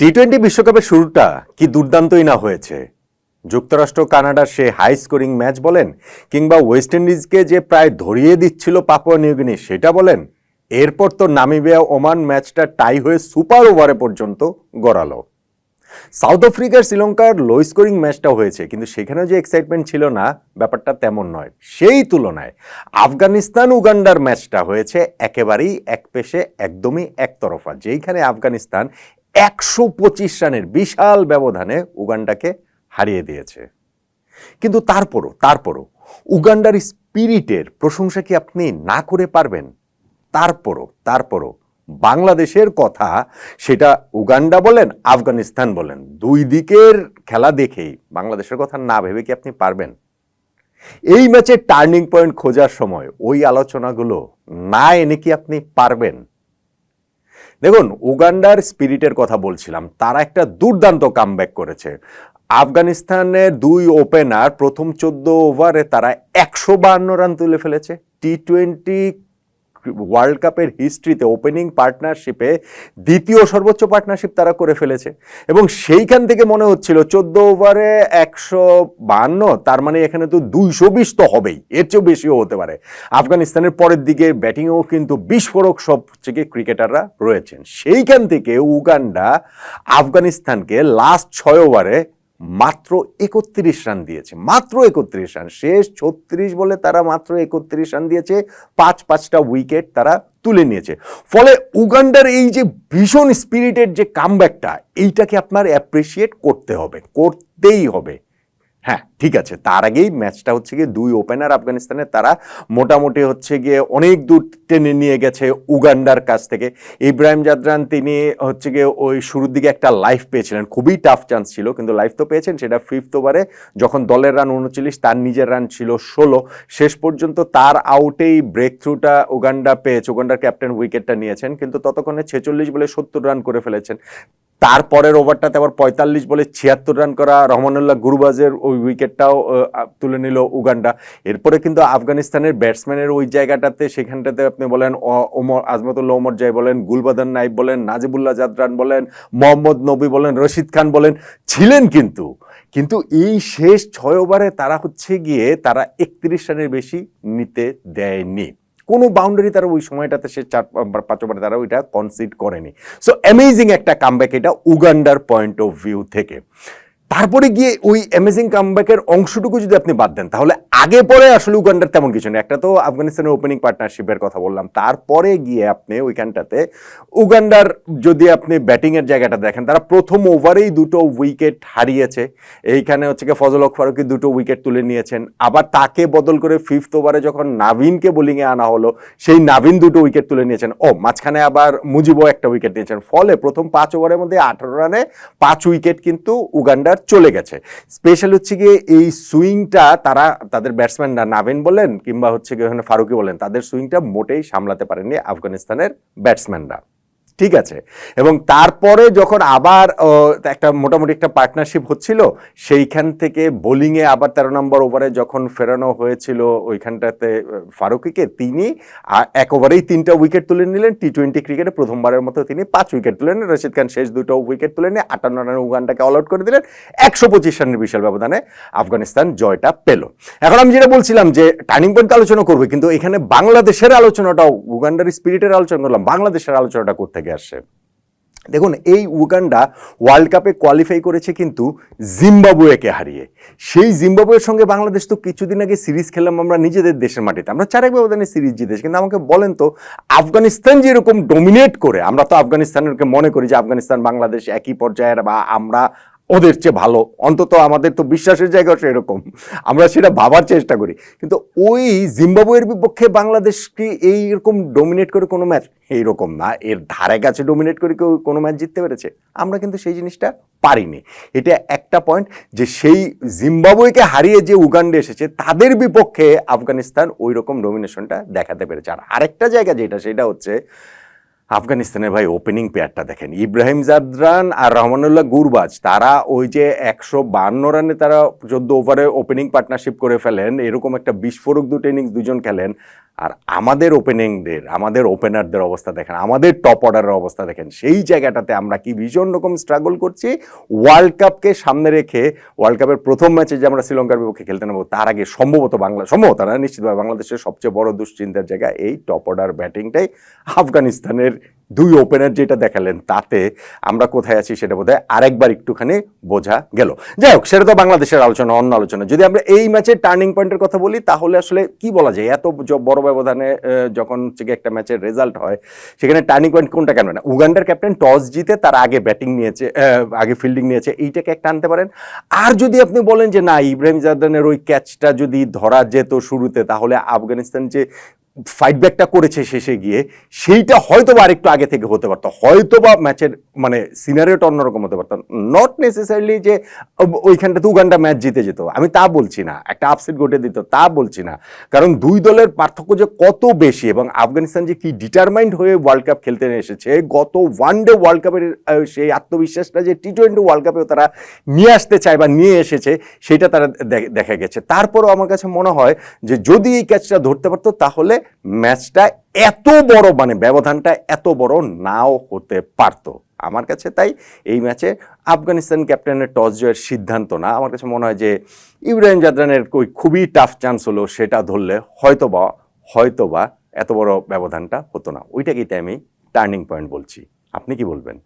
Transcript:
T twenty বিশ্বকাপের শুরুটা কি দুর্দান্তই না হয়েছে? যুক্তরাষ্ট্র, কানাডার সে হাই স্কোরিং ম্যাচ বলেন, কিংবা ওয়েস্ট ইন্ডিজকে যে প্রায় ধরিয়ে দিচ্ছিল পাপুয়া নিউগিনি, সেটা বলেন, এরপর তো নামিবিয়া ওমান ম্যাচটা টাই হয়ে সুপার ওভারে পর্যন্ত গড়ালো। সাউথ আফ্রিকার শ্রীলঙ্কার লো স্কোরিং ম্যাচটা হয়েছে, কিন্তু সেখানে যে এক্সাইটমেন্ট ছিল না, ব্যাপারটা তেমন নয়। সেই তুলনায় আফগানিস্তান উগান্ডার ম্যাচটা হয়েছে একেবারেই এক পেশে একদমই একতরফা, যেইখানে আফগানিস্তান একশো পঁচিশ রানের বিশাল ব্যবধানে উগান্ডাকে হারিয়ে দিয়েছে। কিন্তু তারপরও তারপরও উগান্ডার স্পিরিটের প্রশংসা কি আপনি না করে পারবেন? তারপরও তারপরও বাংলাদেশের কথা সেটা উগান্ডা বলেন, আফগানিস্তান বলেন, দুই দিকের খেলা দেখেই বাংলাদেশের কথা না ভেবে কি আপনি পারবেন? এই ম্যাচে টার্নিং পয়েন্ট খোঁজার সময় ওই আলোচনাগুলো না এনে কি আপনি পারবেন? দেখুন, উগান্ডার স্পিরিটের কথা বলছিলাম, তারা একটা দুর্দান্ত কামব্যাক করেছে। আফগানিস্তানের দুই ওপেনার প্রথম চোদ্দ ওভারে তারা একশো বাহান্ন রান তুলে ফেলেছে। টি টোয়েন্টি ওয়ার্ল্ড কাপের হিস্ট্রিতে ওপেনিং পার্টনারশিপে দ্বিতীয় সর্বোচ্চ পার্টনারশিপ তারা করে ফেলেছে। এবং সেইখান থেকে মনে হচ্ছিল চোদ্দ ওভারে একশো বাহান্ন, তার মানে এখানে তো দুইশো বিশ তো হবেই, এর চেয়েও বেশিও হতে পারে। আফগানিস্তানের পরের দিকে ব্যাটিংয়েও কিন্তু বিস্ফোরক সব থেকে ক্রিকেটাররা রয়েছেন। সেইখান থেকে উগান্ডা আফগানিস্তানকে লাস্ট ছয় ওভারে মাত্র একত্রিশ রান দিয়েছে, মাত্র একত্রিশ রান, শেষ ছত্রিশ বলে তারা মাত্র একত্রিশ রান দিয়েছে, পাঁচ পাঁচটা উইকেট তারা তুলে নিয়েছে। ফলে উগান্ডার এই যে ভীষণ স্পিরিটের যে কামব্যাকটা এইটাকে আপনার অ্যাপ্রিসিয়েট করতে হবে, করতেই হবে। হ্যাঁ ঠিক আছে। তার আগেই ম্যাচটা হচ্ছে গিয়ে দুই ওপেনার আফগানিস্তানের। তারা মোটামুটি হচ্ছে গিয়ে অনেক দূর টেনে নিয়ে গেছে উগান্ডার কাছ থেকে। ইব্রাহিম জাদরান তিনি হচ্ছে গিয়ে ওই শুরুর দিকে একটা লাইফ পেয়েছিলেন। খুবই টাফ চান্স ছিল, কিন্তু লাইফ তো পেয়েছেন। সেটা ফিফথ ওভারে যখন দলের রান উনচল্লিশ, তার নিজের রান ছিল ষোলো। শেষ পর্যন্ত তার আউটেই ব্রেক থ্রুটা উগান্ডা পেয়েছে। উগান্ডার ক্যাপ্টেন উইকেটটা নিয়েছেন, কিন্তু ততক্ষণে ছেচল্লিশ বলে সত্তর রান করে ফেলেছেন। তারপরের ওভারটাতে আবার পঁয়তাল্লিশ বলে ছিয়াত্তর রান করা রহমানুল্লাহ গুরুবাজের ওই উইকেটটাও তুলে নিল উগান্ডা। এরপরে কিন্তু আফগানিস্তানের ব্যাটসম্যানের ওই জায়গাটাতে, সেখানটাতে আপনি বলেন ওমর, আজমতুল্লাহ ওমর জাই বলেন, গুলবাদান নাইব বলেন, নাজিবুল্লাহ জাদরান বলেন, মোহাম্মদ নবী বলেন, রশিদ খান বলেন, ছিলেন কিন্তু। কিন্তু এই শেষ ছয় ওভারে তারা হচ্ছে গিয়ে, তারা একত্রিশ রানের বেশি নিতে দেয়নি। কোনো বাউন্ডারি তারা ওই সময়টাতে সে চার পাঁচ ওভারে তারা ওইটা কনসিড করেনি। সো অ্যামেজিং একটা কামব্যাক এটা উগান্ডার পয়েন্ট অফ ভিউ থেকে। তারপরে গিয়ে ওই অ্যামেজিং কামব্যাকের অংশটুকু যদি আপনি বাদ দেন, তাহলে আগে পরে আসলে উগান্ডার তেমন কিছু নেই। একটা তো আফগানিস্তানের ওপেনিং পার্টনারশিপের কথা বললাম। তারপরে গিয়ে আপনি ওইখানটাতে উগান্ডার যদি আপনি ব্যাটিংয়ের জায়গাটা দেখেন, তারা প্রথম ওভারেই দুটো উইকেট হারিয়েছে। এইখানে হচ্ছে কি ফজল ফারুকি দুটো উইকেট তুলে নিয়েছেন। আবার তাকে বদল করে ফিফথ ওভারে যখন নাভিনকে বোলিংয়ে আনা হলো, সেই নাভিন দুটো উইকেট তুলে নিয়েছেন। ও, মাঝখানে আবার মুজিবও একটা উইকেট নিয়েছেন। ফলে প্রথম পাঁচ ওভারের মধ্যে আঠারো রানে পাঁচ উইকেট কিন্তু উগান্ডার চলে গেছে। স্পেশাল হচ্ছে গিয়ে এই সুইংটা তারা তাদের ব্যাটসম্যানরা নাভিন বলেন কিংবা হচ্ছে গিয়ে ফারুকি বলেন, তাদের সুইংটা মোটেই সামলাতে পারেননি আফগানিস্তানের ব্যাটসম্যানরা ঠিক আছে। এবং তারপরে যখন আবার একটা মোটামুটি একটা পার্টনারশিপ হচ্ছিল, সেইখান থেকে বোলিংয়ে আবার তেরো নম্বর ওভারে যখন ফেরানো হয়েছিল ওইখানটাতে ফারুকিকে, তিনি এক ওভারেই তিনটা উইকেট তুলে নিলেন। টি টোয়েন্টি ক্রিকেটে প্রথমবারের মতো তিনি পাঁচ উইকেট তুলে নিলেন রশিদ খান শেষ দুটো উইকেট তুলে নিয়ে আটান্ন রানের উগানটাকে অল আউট করে দিলেন। একশো পঁচিশ রানের বিশাল ব্যবধানে আফগানিস্তান জয়টা পেল। এখন আমি যেটা বলছিলাম যে টার্নিং পয়েন্ট আলোচনা করবে, কিন্তু এখানে বাংলাদেশের আলোচনাটাও, উগান্ডার স্পিরিটের আলোচনা করলাম, বাংলাদেশের আলোচনাটা কোথেকে আসছে। দেখুন, এই উগান্ডা ওয়ার্ল্ড কাপে কোয়ালিফাই করেছে কিন্তু জিম্বাবুয়েকে হারিয়ে। সেই জিম্বাবুয়ের সঙ্গে বাংলাদেশ তো কিছুদিন আগে সিরিজ খেললাম আমরা নিজেদের দেশের মাটিতে। আমরা চারেক ব্যবধানে সিরিজ জিতেছি। কিন্তু আমাকে বলেন তো, আফগানিস্তান যেরকম ডোমিনেট করে, আমরা তো আফগানিস্তানকে মনে করি যে আফগানিস্তান বাংলাদেশ একই পর্যায়ের বা আমরা ওদের চেয়ে ভালো। অন্তত আমাদের তো বিশ্বাসের জায়গা সেরকম। আমরা সেটা ভাবার চেষ্টা করি। কিন্তু ওই জিম্বাবুয়ের বিপক্ষে বাংলাদেশ কি এইরকম ডোমিনেট করে কোনো ম্যাচ এইরকম না। এর ধারে কাছে ডোমিনেট করে কেউ কোনো ম্যাচ জিততে পেরেছে? আমরা কিন্তু সেই জিনিসটা পারিনি। এটা একটা পয়েন্ট যে সেই জিম্বাবুয়েকে হারিয়ে যে উগান্ডে এসেছে, তাদের বিপক্ষে আফগানিস্তান ওই রকম ডোমিনেশনটা দেখাতে পেরেছে। আর আরেকটা জায়গা যেটা, সেটা হচ্ছে আফগানিস্তানের ভাই ওপেনিং পেয়ারটা দেখেন। ইব্রাহিম জাদরান আর রহমানুল্লাহ গুরবাজ, তারা ওই যে একশো বান্ন রানে তারা চোদ্দ ওভারে ওপেনিং পার্টনারশিপ করে ফেলেন। এরকম একটা বিস্ফোরক দুটো ইনিংস দুজন খেলেন। আর আমাদের ওপেনিংদের আমাদের ওপেনারদের অবস্থা দেখেন, আমাদের টপ অর্ডারের অবস্থা দেখেন। সেই জায়গাটাতে আমরা কি ভীষণ রকম স্ট্রাগল করছি ওয়ার্ল্ড কাপকে সামনে রেখে ওয়ার্ল্ড কাপের প্রথম ম্যাচে যে আমরা শ্রীলঙ্কার বিপক্ষে খেলতে নেব, তার আগে সম্ভবত বাংলা, সম্ভবত না, নিশ্চিতভাবে বাংলাদেশের সবচেয়ে বড় দুশ্চিন্তার জায়গা এই টপ অর্ডার ব্যাটিংটাই আফগানিস্তানের দুই ওপেনার যেটা দেখালেন, তাতে আমরা কোথায় আছি সেটা বোধহয় আরেকবার একটুখানি বোঝা গেল। যাই হোক, সেটা তো বাংলাদেশের আলোচনা, অন্য আলোচনা। যদি আমরা এই ম্যাচের টার্নিং পয়েন্টের কথা বলি, তাহলে আসলে কি বলা যায়? এত বড় ব্যবধানে যখন গিয়ে একটা ম্যাচের রেজাল্ট হয়, সেখানে টার্নিং পয়েন্ট কোনটা কেন? না, উগান্ডার ক্যাপ্টেন টস জিতে তার আগে ব্যাটিং নিয়েছে আগে ফিল্ডিং নিয়েছে, এইটাকে একটা আনতে পারেন। আর যদি আপনি বলেন যে, না, ইব্রাহিম জাদানের ওই ক্যাচটা যদি ধরা যেত শুরুতে, তাহলে আফগানিস্তান যে ফাইট ব্যাকটা করেছে শেষে গিয়ে, সেইটা হয়তো বা আরেকটু আগে থেকে হতে পারতো। হয়তো বা ম্যাচের মানে সিনারিওটা অন্যরকম হতে পারতো। নট নেসেসারিলি যে ও- ওইখানটাতে উগান্ডা ম্যাচ জিতে যেত। আমি তা বলছি না। একটা আপসেট ঘটে দিত, তা বলছি না। কারণ দুই দলের পার্থক্য যে কত বেশি এবং আফগানিস্তান যে কি ডিটারমাইন্ড হয়ে ওয়ার্ল্ড কাপ খেলতে এসেছে, গত ওয়ান ডে ওয়ার্ল্ড কাপের সেই আত্মবিশ্বাসটা যে টি টোয়েন্টি ওয়ার্ল্ড কাপেও তারা নিয়ে আসতে চায় বা নিয়ে এসেছে, সেটা তারা দে- দেখা গেছে। তারপরও আমার কাছে মনে হয় যে যদি এই ক্যাচটা ধরতে পারতো, তাহলে ম্যাচটা এত বড় মানে ব্যবধানটা এত বড় নাও হতে পারতো। আমার কাছে তাই এই ম্যাচে আফগানিস্তান ক্যাপ্টেনের টস জয়ের সিদ্ধান্ত না। আমার কাছে মনে হয় যে ইব্রাহিম জাদরানের ওই খুবই টাফ চান্স হলো সেটা ধরলে হয়তোবা হয়তোবা এত বড় ব্যবধানটা হতো না। ওইটাকেই আমি টার্নিং পয়েন্ট বলছি। আপনি কি বলবেন?